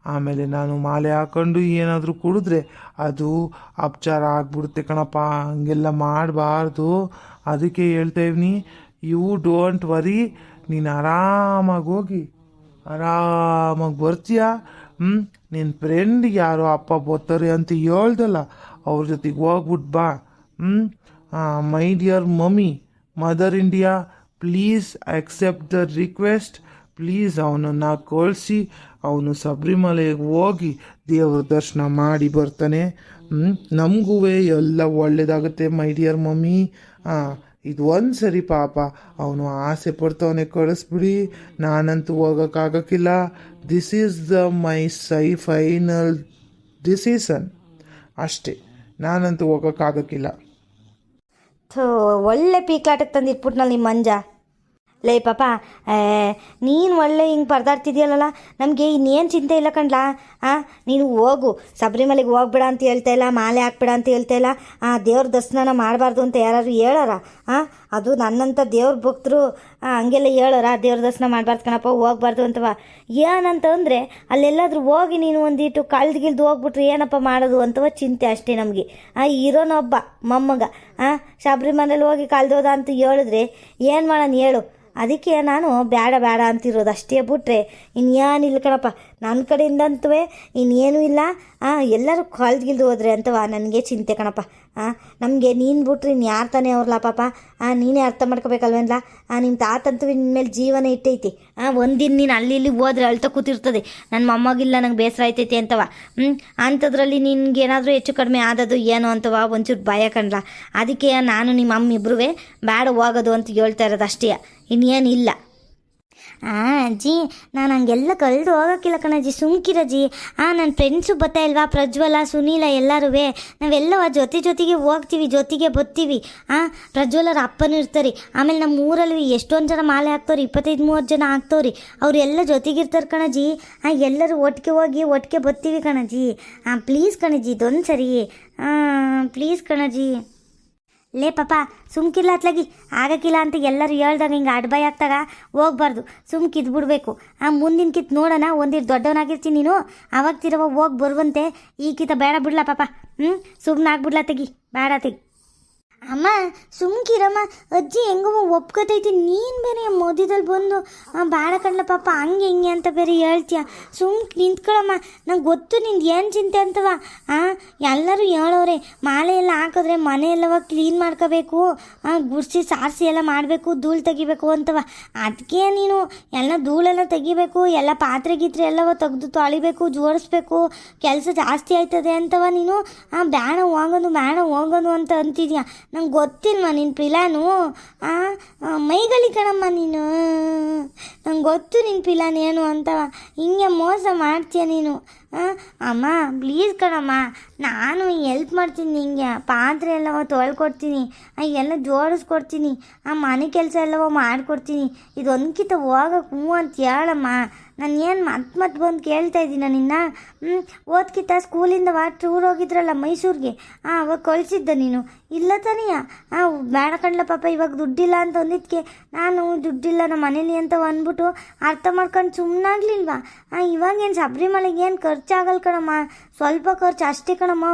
ಆಮೇಲೆ ನಾನು ಮಾಲೆ ಹಾಕೊಂಡು ಏನಾದರೂ ಕುಡಿದ್ರೆ ಅದು ಅಪಚಾರ ಆಗ್ಬಿಡುತ್ತೆ ಕಣಪ್ಪ. ಹಂಗೆಲ್ಲ ಮಾಡಬಾರ್ದು. ಅದಕ್ಕೆ ಹೇಳ್ತಾ ಇವ್ನಿ ಯು ಡೋಂಟ್ ವರಿ ನೀನು ಆರಾಮಾಗಿ ಹೋಗಿ, ಆರಾಮಾಗಿ ಬರ್ತೀಯ? ಹ್ಞೂ ನಿನ್ನ ಫ್ರೆಂಡ್ ಯಾರೋ ಅಪ್ಪ ಬರ್ತಾರೆ ಅಂತ ಹೇಳ್ದಲ್ಲ ಅವ್ರ ಜೊತೆಗೆ ಹೋಗ್ಬಿಟ್ಟು ಬಾ. ಹ್ಞೂ my dear mummy, mother India, please accept the request. Please ಅವನನ್ನು ಕಳಿಸಿ. ಅವನು ಶಬರಿಮಲೆಗೆ ಹೋಗಿ ದೇವ್ರ ದರ್ಶನ ಮಾಡಿ ಬರ್ತಾನೆ. ನಮಗೂ ಎಲ್ಲ ಒಳ್ಳೇದಾಗುತ್ತೆ, ಮೈ ಡಿಯರ್ ಮಮ್ಮಿ. ಹಾಂ ಇದು ಒಂದು ಸರಿ ಪಾಪ ಅವನು ಆಸೆ ಪಡ್ತವನೇ, ಕಳಿಸ್ಬಿಡಿ. ನಾನಂತೂ ಹೋಗೋಕ್ಕಾಗಕ್ಕಿಲ್ಲ. This is the my sigh final decision ಅಷ್ಟೇ. ನಾನಂತೂ ಹೋಗೋಕ್ಕಾಗಕ್ಕಿಲ್ಲ ಥೋ, ಒಳ್ಳೆ ಪೀಕ್ಲಾಟಕ್ಕೆ ತಂದಿಟ್ಬಿಟ್ನಲ್ಲಿ ನಿಮ್ಮ ಮಂಜ. ಲೇ ಪಾಪ ನೀನು ಒಳ್ಳೆ ಹಿಂಗೆ ಪರದಾಡ್ತಿದ್ಯಲ್ಲ ನಮಗೆ ಇನ್ನೇನು ಚಿಂತೆ ಇಲ್ಲ ಕಣ್ಲಾ? ಹಾಂ ನೀನು ಹೋಗು. ಶಬರಿಮಲೆಗೆ ಹೋಗ್ಬೇಡ ಅಂತ ಹೇಳ್ತಾ ಇಲ್ಲ, ಮಾಲೆ ಹಾಕ್ಬೇಡ ಅಂತ ಹೇಳ್ತಾ ಇಲ್ಲ. ಆ, ದೇವ್ರ ದರ್ಶನ ಮಾಡಬಾರ್ದು ಅಂತ ಯಾರಾದ್ರೂ ಹೇಳಾರ? ಹಾಂ ಅದು ನನ್ನಂಥ ದೇವ್ರ ಭಕ್ತರು ಹಂಗೆಲ್ಲ ಹೇಳೋರ, ದೇವ್ರ ದರ್ಶನ ಮಾಡಬಾರ್ದು ಕಣಪ್ಪ, ಹೋಗ್ಬಾರ್ದು ಅಂತವ. ಏನಂತಂದರೆ, ಅಲ್ಲೆಲ್ಲಾದರೂ ಹೋಗಿ ನೀನು ಒಂದಿಟ್ಟು ಕಳ್ದಿಗಿಲ್ದು ಹೋಗ್ಬಿಟ್ರೆ ಏನಪ್ಪ ಮಾಡೋದು ಅಂತವ ಚಿಂತೆ ಅಷ್ಟೇ ನಮಗೆ. ಆ ಇರೋನೊಬ್ಬ ಮೊಮ್ಮಗ. ಆ ಶಬರಿಮನೇಲಿ ಹೋಗಿ ಕಳ್ದೋದ ಅಂತ ಹೇಳಿದ್ರೆ ಏನು ಮಾಡೋಣ ಹೇಳು. ಅದಕ್ಕೆ ನಾನು ಬೇಡ ಬೇಡ ಅಂತಿರೋದು ಅಷ್ಟೇ ಬಿಟ್ರೆ ಇನ್ನೇನಿಲ್ಲ ಕಣಪ್ಪ. ನನ್ನ ಕಡೆಯಿಂದಂತೂ ಇನ್ನೇನು ಇಲ್ಲ. ಎಲ್ಲರೂ ಕಾಲ್ದು ಗಿಲ್ದು ಹೋದ್ರೆ ಅಂತವ, ನನಗೆ ಚಿಂತೆ ಕಣಪ್ಪ. ನಮಗೆ ನೀನು ಬಿಟ್ರೆ ಇನ್ನು ಯಾರು ತಾನೇ ಅವ್ರಲ್ಲ ಪಾಪ? ನೀನೇ ಅರ್ಥ ಮಾಡ್ಕೋಬೇಕಲ್ವೇನ್ಲ? ನಿಮ್ಮ ತಾತಂತೂ ನಿನ್ನ ಮೇಲೆ ಜೀವನ ಇಟ್ಟೈತಿ. ಒಂದಿನ ನೀನು ಅಲ್ಲಿ ಇಲ್ಲಿ ಹೋದ್ರೆ ಅಳ್ತಾ ಕೂತಿರ್ತದೆ. ನನ್ನ ಮೊಮ್ಮಗಿಲ್ಲ, ನಂಗೆ ಬೇಸರ ಆಯ್ತೈತಿ ಅಂತವ. ಹ್ಞೂ ಅಂಥದ್ರಲ್ಲಿ ನಿನ್ಗೆ ಏನಾದರೂ ಹೆಚ್ಚು ಕಡಿಮೆ ಆದದ್ದು ಏನು ಅಂತವ? ಒಂಚೂರು ಭಯ ಕಣ್ಲ. ಅದಕ್ಕೆ ನಾನು ನಿಮ್ಮ ಅಮ್ಮ ಇಬ್ಬರೂ ಬೇಡ ಹೋಗೋದು ಅಂತ ಹೇಳ್ತಾ ಇರೋದು ಅಷ್ಟೇ. ಇನ್ನೇನಿಲ್ಲ ಆ ಅಜ್ಜಿ ನಾನು ಹಂಗೆಲ್ಲ ಕಳೆದು ಹೋಗೋಕ್ಕಿಲ್ಲ ಕಣಜ್ಜಿ ಸುಮ್ಕಿರಜ್ಜಿ ಹಾಂ ನನ್ನ ಫ್ರೆಂಡ್ಸು ಬರ್ತಾ ಇಲ್ವಾ ಪ್ರಜ್ವಲ, ಸುನೀಲ ಎಲ್ಲರೂ ನಾವೆಲ್ಲವ ಜೊತೆ ಜೊತೆಗೆ ಹೋಗ್ತೀವಿ, ಜೊತೆಗೆ ಬರ್ತೀವಿ. ಹಾಂ ಪ್ರಜ್ವಲರ ಅಪ್ಪನೂ ಇರ್ತಾರೆ. ಆಮೇಲೆ ನಮ್ಮ ಊರಲ್ಲಿ ಎಷ್ಟೊಂದು ಜನ ಮಾಲೆ ಹಾಕ್ತವ್ರಿ, ಇಪ್ಪತ್ತೈದು ಮೂವತ್ತು ಜನ ಹಾಕ್ತವ್ರಿ. ಅವರೆಲ್ಲ ಜೊತೆಗಿರ್ತಾರೆ ಕಣಜ್ಜಿ ಹಾಂ ಎಲ್ಲರೂ ಒಟ್ಟಿಗೆ ಹೋಗಿ, ಒಟ್ಟಿಗೆ ಬರ್ತೀವಿ ಕಣಜ್ಜಿ ಹಾಂ ಪ್ಲೀಸ್ ಕಣಜ್ಜಿ ಇದೊಂದು ಸರಿ. ಹಾಂ ಪ್ಲೀಸ್ ಕಣಜ್ಜಿ ಲೇ ಪಾಪ, ಸುಮ್ಕಿಲ್ಲ ಅತ್ಲಾಗಿ. ಆಗಕ್ಕಿಲ್ಲ ಅಂತ ಎಲ್ಲರೂ ಹೇಳ್ದಾಗ ಹಿಂಗೆ ಅಡ್ಬಾಯ್ ಆಗ್ತಾಗ, ಹೋಗ್ಬಾರ್ದು. ಸುಮ್ ಬಿಡಬೇಕು ಆ ಮುಂದಿನ ಕಿತ್ ನೋಡೋಣ ಒಂದಿಟ್ಟು ದೊಡ್ಡವನಾಗಿರ್ತೀನಿ ನೀನು. ಅವಾಗ ತಿರುವ ಹೋಗಿ ಬರುವಂತೆ. ಈ ಕಿತ ಬೇಡ ಬಿಡ್ಲ ಪಾಪ. ಹ್ಞೂ ಸುಮ್ಮನೆ ಆಗ್ಬಿಡ್ಲಾ ತೆಗಿ. ಬೇಡ ತೆಗಿ. ಅಮ್ಮ, ಸುಮ್ಕಿರಮ್ಮ. ಅಜ್ಜಿ ಹೆಂಗೋ ಒಪ್ಕೋತೈತಿ. ನೀನು ಬೇರೆ ಮೋದಿದಲ್ಲಿ ಬಂದು ಬಾಳ ಕಣ್ಲ ಪಾಪ ಹಂಗೆ ಹಿಂಗೆ ಅಂತ ಬೇರೆ ಹೇಳ್ತೀಯ. ಸುಮ್ ನಿಂತ್ಕೊಳಮ್ಮ. ನಂಗೆ ಗೊತ್ತು, ನಿಂದು ಏನು ಚಿಂತೆ ಅಂತವ. ಆ, ಎಲ್ಲರೂ ಹೇಳೋರೆ, ಮಾಲೆ ಎಲ್ಲ ಹಾಕಿದ್ರೆ ಮನೆ ಎಲ್ಲವ ಕ್ಲೀನ್ ಮಾಡ್ಕೋಬೇಕು ಗುಡ್ಸಿ ಸಾರಿಸಿ ಎಲ್ಲ ಮಾಡಬೇಕು, ಧೂಳು ತೆಗಿಬೇಕು ಅಂತವ. ಅದಕ್ಕೆ ನೀನು ಎಲ್ಲ ಧೂಳೆಲ್ಲ ತೆಗಿಬೇಕು, ಎಲ್ಲ ಪಾತ್ರೆ ಗೀತ್ರೆ ಎಲ್ಲವ ತೆಗೆದು ತೊಳಿಬೇಕು, ಜೋಡಿಸ್ಬೇಕು. ಕೆಲಸ ಜಾಸ್ತಿ ಆಯ್ತದೆ ಅಂತವ ನೀನು. ಬೇಡ ಹೋಗೋದು ಬೇಡ ಹೋಗೋದು ಅಂತ ಅಂತಿದ್ಯಾ. ನಂಗೆ ಗೊತ್ತಿಲ್ವ ನಿನ್ನ ಪಿಲಾನು? ಮೈಗಳಿ ಕಣಮ್ಮ ನೀನು. ನಂಗೆ ಗೊತ್ತು ನಿನ್ನ ಪಿಲಾನ್ ಏನು ಅಂತವ ಹಿಂಗೆ ಮೋಸ ಮಾಡ್ತೀಯ ನೀನು. ಅಮ್ಮ ಪ್ಲೀಸ್ ಕಣಮ್ಮ. ನಾನು ಎಲ್ಪ್ ಮಾಡ್ತೀನಿ ನಿಂಗೆ. ಪಾತ್ರೆ ಎಲ್ಲವ ತೊಳ್ಕೊಡ್ತೀನಿ. ಎಲ್ಲ ಜೋಡಿಸ್ಕೊಡ್ತೀನಿ. ಆ, ಮನೆ ಕೆಲಸ ಎಲ್ಲವ ಮಾಡಿಕೊಡ್ತೀನಿ. ಇದೊಂದ್ಕಿತ ಹೋಗಕ್ಕೆ ಹ್ಞೂ ಅಂತ ಹೇಳಮ್ಮ. ನಾನು ಏನು ಮತ್ತೆ ಮತ್ತೆ ಬಂದು ಕೇಳ್ತಾ ಇದ್ದೀನಿ ನಿನ್ನ? ಹ್ಞೂ ಓದ್ಕಿತ ಸ್ಕೂಲಿಂದ ಟೂರ್ ಹೋಗಿದ್ರಲ್ಲ ಮೈಸೂರಿಗೆ. ಹಾಂ ಅವಾಗ ಕಳಿಸಿದ್ದ ನೀನು. ಇಲ್ಲ ತಾನೆಯ. ಹಾಂ ಬೇಡ ಕಣ್ಲ ಪಾಪ, ಇವಾಗ ದುಡ್ಡಿಲ್ಲ ಅಂತ ಅಂದಿದ್ಕೆ ನಾನು ದುಡ್ಡಿಲ್ಲ ನಮ್ಮ ಮನೇಲಿ ಅಂತ ಅಂದ್ಬಿಟ್ಟು ಅರ್ಥ ಮಾಡ್ಕೊಂಡು ಸುಮ್ಮನಾಗ್ಲಿಲ್ವಾ ಹಾಂ ಇವಾಗೇನು ಶಬರಿಮಲೆಗೆ ಏನು ಖರ್ಚಾಗಲ್ಲ ಕಣಮ್ಮ. ಸ್ವಲ್ಪ ಖರ್ಚು ಅಷ್ಟೇ ಕಣಮ್ಮ.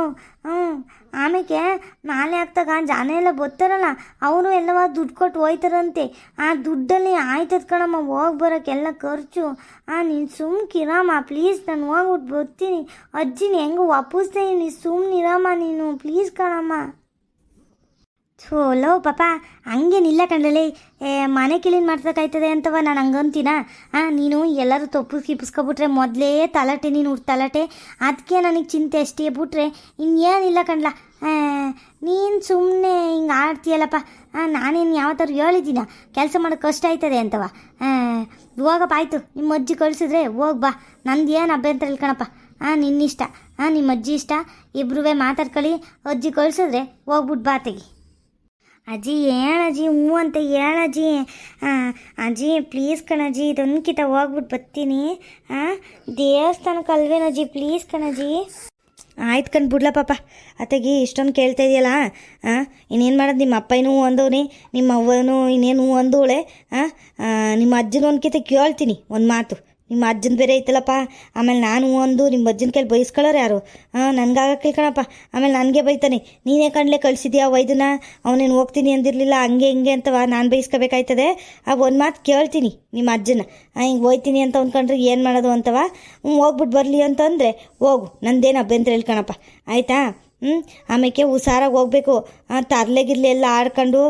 ಹ್ಞೂ ಆಮೇಲೆ ನಾಳೆ ಆಗ್ತಾಗ ಜನ ಎಲ್ಲ ಬರ್ತಾರಲ್ಲ ಅವರು ಎಲ್ಲವ ದುಡ್ಡು ಕೊಟ್ಟು ಹೋಯ್ತಾರಂತೆ. ಆ ದುಡ್ಡಲ್ಲಿ ಆಯ್ತದ ಕಣಮ್ಮ, ಹೋಗಿ ಬರೋಕ್ಕೆಲ್ಲ ಖರ್ಚು. ಆ, ನೀನು ಸುಮ್ಕಿರಮ್ಮ ಪ್ಲೀಸ್ ನಾನು ಹೋಗ್ಬಿಟ್ಟು ಬರ್ತೀನಿ. ಅಜ್ಜಿನ ಹೆಂಗೆ ನೀನು ಸುಮ್ಮನಿರಮ್ಮ ನೀನು. ಪ್ಲೀಸ್ ಕಣಮ್ಮ. ಥೋ, ಲೋ, ಪಾಪ ಹಂಗೇನಿಲ್ಲ ಕಣ್ಲೇ ಏ, ಮನೆ ಕ್ಲೀನ್ ಮಾಡ್ಸೋಕಾಯ್ತದೆ ಅಂತವ ನಾನು ಹಂಗಂತೀನ? ಹಾಂ ನೀನು ಎಲ್ಲರೂ ತೊಪ್ಪು ಕಿಪ್ಸ್ಕೊಬಿಟ್ರೆ ಮೊದಲೇ ತಲಾಟೆ, ನೀನು ತಲಾಟೆ. ಅದಕ್ಕೆ ನನಗೆ ಚಿಂತೆ ಅಷ್ಟೇ ಬಿಟ್ರೆ ಇನ್ನೇನಿಲ್ಲ ಕಣ್ಲ. ನೀನು ಸುಮ್ಮನೆ ಹಿಂಗೆ ಆಡ್ತೀಯಲ್ಲಪ್ಪ. ನಾನೇನು ಯಾವತ್ತಾರು ಹೇಳಿದ್ದೀನ? ಕೆಲಸ ಮಾಡೋಕ್ಕೆ ಕಷ್ಟ ಆಯ್ತದೆ ಅಂತವ. ಹೋಗಪ್ಪ, ಆಯಿತು. ನಿಮ್ಮ ಅಜ್ಜಿ ಕಳಿಸಿದ್ರೆ ಹೋಗಿ ಬಾ. ನಂದು ಏನು ಅಭ್ಯಂತರ ಇಲ್ಕಣಪ್ಪ ಹಾಂ ನಿನ್ನಿಷ್ಟ. ಹಾಂ ನಿಮ್ಮ ಅಜ್ಜಿ ಇಷ್ಟ. ಇಬ್ರೂ ಮಾತಾಡ್ಕೊಳ್ಳಿ. ಅಜ್ಜಿ ಕಳಿಸಿದ್ರೆ ಹೋಗ್ಬಿಟ್ಟು ಬಾ ತೆಗಿ. ಅಜ್ಜಿ ಏನಜ್ಜಿ ಹ್ಞೂ ಅಂತ ಹೇಳಜ್ಜಿ ಅಜ್ಜಿ. ಪ್ಲೀಸ್ ಕಣಜ್ಜಿ ಇದೊಂದು ಕಿತ ಹೋಗ್ಬಿಟ್ಟು ಬರ್ತೀನಿ. ದೇವಸ್ಥಾನಕ್ಕೆ ಅಲ್ವೇನಜ್ಜಿ ಪ್ಲೀಸ್ ಕಣಜ್ಜಿ ಆಯ್ತು ಕಣ್, ಬಿಡ್ಲ ಪಾಪ. ಅತ್ತಗಿ ಇಷ್ಟೊಂದು ಕೇಳ್ತಾ ಇದೆಯಲ್ಲ? ಹಾಂ ಇನ್ನೇನು ಮಾಡೋದು ನಿಮ್ಮ ಅಪ್ಪನೂ ಒಂದವನೇ ನಿಮ್ಮ ಅವ್ವನೂ ಇನ್ನೇನು ಒಂದೋಳೆ ಹಾಂ ನಿಮ್ಮ ಅಜ್ಜನ ಒಂದು ಕಿತ ಕೇಳ್ತೀನಿ, ಒಂದು ಮಾತು. ನಿಮ್ಮ ಅಜ್ಜನ ಬೇರೆ ಐತಲ್ಲಪ್ಪ. ಆಮೇಲೆ ನಾನು ಒಂದು ನಿಮ್ಮ ಅಜ್ಜನ ಕೈಲಿ ಬೈಸ್ಕೊಳ್ಳೋರು ಯಾರು? ಹಾಂ ನನಗಾಗಕ್ಕಿಲ್ಲ ಕಣಪ್ಪ. ಆಮೇಲೆ ನನಗೆ ಬೈತಾನೆ. ನೀನೇ ಕಣ್ಲೆ ಕಳಿಸಿದ್ಯಾ ವೈದ್ಯನ ಅವನೇನು ಹೋಗ್ತೀನಿ ಅಂದಿರಲಿಲ್ಲ, ಹಂಗೆ ಹಿಂಗೆ ಅಂತವ ನಾನು ಬೈಸ್ಕೋಬೇಕಾಯ್ತದೆ. ಆ, ಒಂದು ಮಾತು ಕೇಳ್ತೀನಿ ನಿಮ್ಮ ಅಜ್ಜನ ಹಿಂಗೆ ಹೋಯ್ತೀನಿ ಅಂತ ಅಂದ್ಕೊಂಡ್ರೆ ಏನು ಮಾಡೋದು ಅಂತವ ಹೋಗ್ಬಿಟ್ಟು ಬರಲಿ ಅಂತಂದರೆ ಹೋಗು. ನಂದೇನು ಅಭ್ಯಂತರ ಇಲ್ಲ ಕಣಪ್ಪ. ಆಯಿತಾ? ಹ್ಞೂ ಆಮೇಲೆ ಹುಷಾರಾಗಿ ಹೋಗ್ಬೇಕು. ತರ್ಲೆ ಗಿರ್ಲೆ ಎಲ್ಲ ಆಡ್ಕೊಂಡು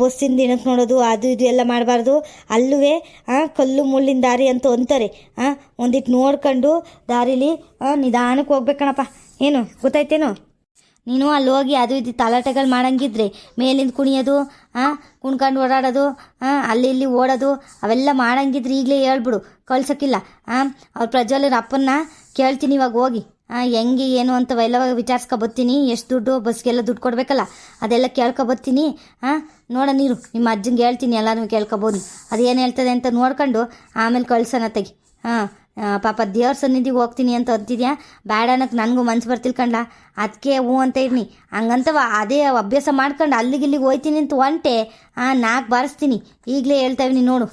ಬಸ್ಸಿಂದ ದಿನಕ್ಕೆ ನೋಡೋದು, ಅದು ಇದು ಎಲ್ಲ ಮಾಡಬಾರ್ದು. ಅಲ್ಲೂ ಕಲ್ಲು ಮುಳ್ಳಿನ ದಾರಿ ಅಂತ ಅಂತಾರೆ. ಹಾಂ ಒಂದಿಟ್ಟು ನೋಡ್ಕೊಂಡು ದಾರಿಲಿ ನಿಧಾನಕ್ಕೆ ಹೋಗ್ಬೇಕಣಪ್ಪ ಏನು, ಗೊತ್ತಾಯ್ತೇನು? ನೀನು ಅಲ್ಲಿ ಹೋಗಿ ಅದು ಇದು ತಲಾಟೆಗಳು ಮಾಡಂಗಿದ್ರೆ, ಮೇಲಿಂದ ಕುಣಿಯೋದು ಹಾಂ ಕುಣ್ಕೊಂಡು ಓಡಾಡೋದು ಹಾಂ ಅಲ್ಲಿ ಇಲ್ಲಿ ಓಡೋದು, ಅವೆಲ್ಲ ಮಾಡಂಗಿದ್ರೆ ಈಗಲೇ ಹೇಳ್ಬಿಡು. ಕಳ್ಸೋಕ್ಕಿಲ್ಲ ಹಾಂ ಅವ್ರ ಪ್ರಜ್ವಲರ ಅಪ್ಪನ್ನ ಕೇಳ್ತೀನಿ ಇವಾಗ ಹೋಗಿ. ಹೆಂಗೆ, ಏನು ಅಂತವೆಲ್ಲ ವಿಚಾರಿಸ್ಕೊ ಬರ್ತೀನಿ ಎಷ್ಟು ದುಡ್ಡು, ಬಸ್ಗೆಲ್ಲ ದುಡ್ಡು ಕೊಡಬೇಕಲ್ಲ, ಅದೆಲ್ಲ ಕೇಳ್ಕೊ ಬರ್ತೀನಿ ಹಾಂ ನೋಡ ನೀರು, ನಿಮ್ಮ ಅಜ್ಜಂಗೆ ಹೇಳ್ತೀನಿ ಎಲ್ಲನೂ ಕೇಳ್ಕೊಬೋದು. ಅದೇನು ಹೇಳ್ತದೆ ಅಂತ ನೋಡ್ಕೊಂಡು ಆಮೇಲೆ ಕಳ್ಸೋಣ ತೆಗಿ. ಹಾಂ ಪಾಪ ದೇವ್ರ ಸನ್ನಿಧಿಗೆ ಹೋಗ್ತೀನಿ ಅಂತ ಅಂತಿದ್ಯಾ? ಬೇಡ ಅನ್ನೋಕ್ಕೆ ನನಗೂ ಮನ್ಸು ಬರ್ತಿಲ್ ಕಣ್ಲ ಅದಕ್ಕೆ ಹ್ಞೂ ಅಂತ ಇರ್ನಿ. ಹಂಗಂತವ ಅದೇ ಅಭ್ಯಾಸ ಮಾಡ್ಕೊಂಡು ಅಲ್ಲಿಗೆ ಇಲ್ಲಿಗೆ ಹೋಯ್ತೀನಿ ಅಂತ ಹಾಂ ನಾಲ್ಕು ಬಾರಿಸ್ತೀನಿ. ಈಗಲೇ ಹೇಳ್ತಾ ಇವ್ನಿ ನೋಡು.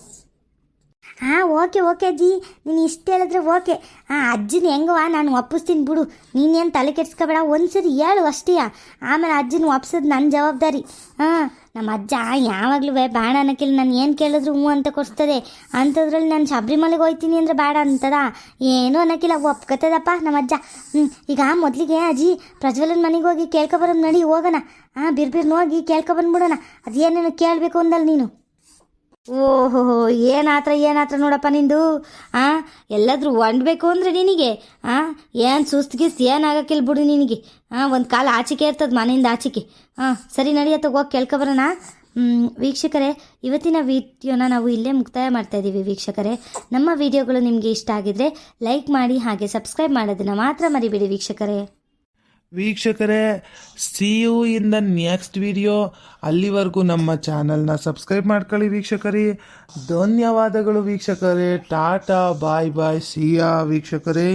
ಹಾಂ, ಓಕೆ ಓಕೆ ಅಜ್ಜಿ. ನೀನು ಇಷ್ಟು ಹೇಳಿದ್ರೆ ಓಕೆ. ಹಾಂ, ಅಜ್ಜಿನ ಹೆಂಗವ ನಾನು ಒಪ್ಪಿಸ್ತೀನಿ ಬಿಡು. ನೀನೇನು ತಲೆ ಕೆಡ್ಸ್ಕೊಬೇಡ. ಒಂದ್ಸರಿ ಹೇಳು ಅಷ್ಟೇ. ಆಮೇಲೆ ಅಜ್ಜಿನ ಒಪ್ಸೋದು ನನ್ನ ಜವಾಬ್ದಾರಿ. ಹಾಂ ನಮ್ಮ ಅಜ್ಜ ಯಾವಾಗಲೂ ಬೇಡ ಅನ್ನೋಕ್ಕಿಲ್ಲ. ನಾನು ಏನು ಕೇಳಿದ್ರು ಹ್ಞೂ ಅಂತ ಕೊಡ್ಸ್ತದೆ. ಅಂಥದ್ರಲ್ಲಿ ನಾನು ಶಬರಿಮಲೆಗೆ ಹೋಯ್ತೀನಿ ಅಂದರೆ ಬೇಡ ಅಂತದ ಏನೂ ಅನ್ನೋಕ್ಕಿಲ್ಲ. ಒಪ್ಕೊತದಪ್ಪ ನಮ್ಮ ಅಜ್ಜ. ಹ್ಞೂ ಈಗ ಮೊದಲಿಗೆ ಅಜ್ಜಿ ಪ್ರಜ್ವಲನ ಮನೆಗೆ ಹೋಗಿ ಕೇಳ್ಕೊಬರೋದು ನಡಿ, ಹೋಗೋಣ. ಹಾಂ, ಬಿರ್ಬಿರ್ನೋಗಿ ಬಿರ್ನ ಹೋಗಿ ಕೇಳ್ಕೊಬಂದ್ಬಿಡೋಣ ಅದೇನೇನು ಕೇಳಬೇಕು ಅಂದಲ್ಲ ನೀನು. ಓಹೋ, ಏನಾತ್ರ ಏನಾತ್ರ ನೋಡಪ್ಪ ನಿಂದು? ಆ, ಎಲ್ಲಾದ್ರೂ ಹೊಂಡ್ಬೇಕು ಅಂದ್ರೆ ನಿನಗೆ? ಆ, ಏನು ಸುಸ್ತಿಗಿಸ್ ಏನಾಗಕ್ಕಿಲ್ಲ ಬಿಡು ನಿನಗೆ. ಆ, ಒಂದು ಕಾಲ ಆಚಿಕೆ ಇರ್ತದೆ ಮನೆಯಿಂದ ಆಚಿಕೆ ಹಾಂ ಸರಿ ನಡಿಯತ್ತ ಹೋಗಿ ಹ್ಮ್, ವೀಕ್ಷಕರೇ, ಇವತ್ತಿನ ವಿಡಿಯೋನ ನಾವು ಇಲ್ಲೇ ಮುಕ್ತಾಯ ಮಾಡ್ತಾ ಇದ್ದೀವಿ ವೀಕ್ಷಕರೇ. ನಮ್ಮ ವಿಡಿಯೋಗಳು ನಿಮಗೆ ಇಷ್ಟ ಆಗಿದ್ರೆ ಲೈಕ್ ಮಾಡಿ ಹಾಗೆ ಸಬ್ಸ್ಕ್ರೈಬ್ ಮಾಡೋದನ್ನ ಮಾತ್ರ ಮರಿಬೇಡಿ ವೀಕ್ಷಕರೇ. ವೀಕ್ಷಕರೇ see you in the next video ಅಲ್ಲಿವರೆಗೂ ನಮ್ಮ ಚಾನಲ್ನ ಸಬ್ಸ್ಕ್ರೈಬ್ ಮಾಡ್ಕೊಳ್ಳಿ ವೀಕ್ಷಕರೇ. ಧನ್ಯವಾದಗಳು ವೀಕ್ಷಕರೇ. ಟಾಟಾ ಬಾಯ್ ಬಾಯ್ ಸಿಯಾ ವೀಕ್ಷಕರೇ.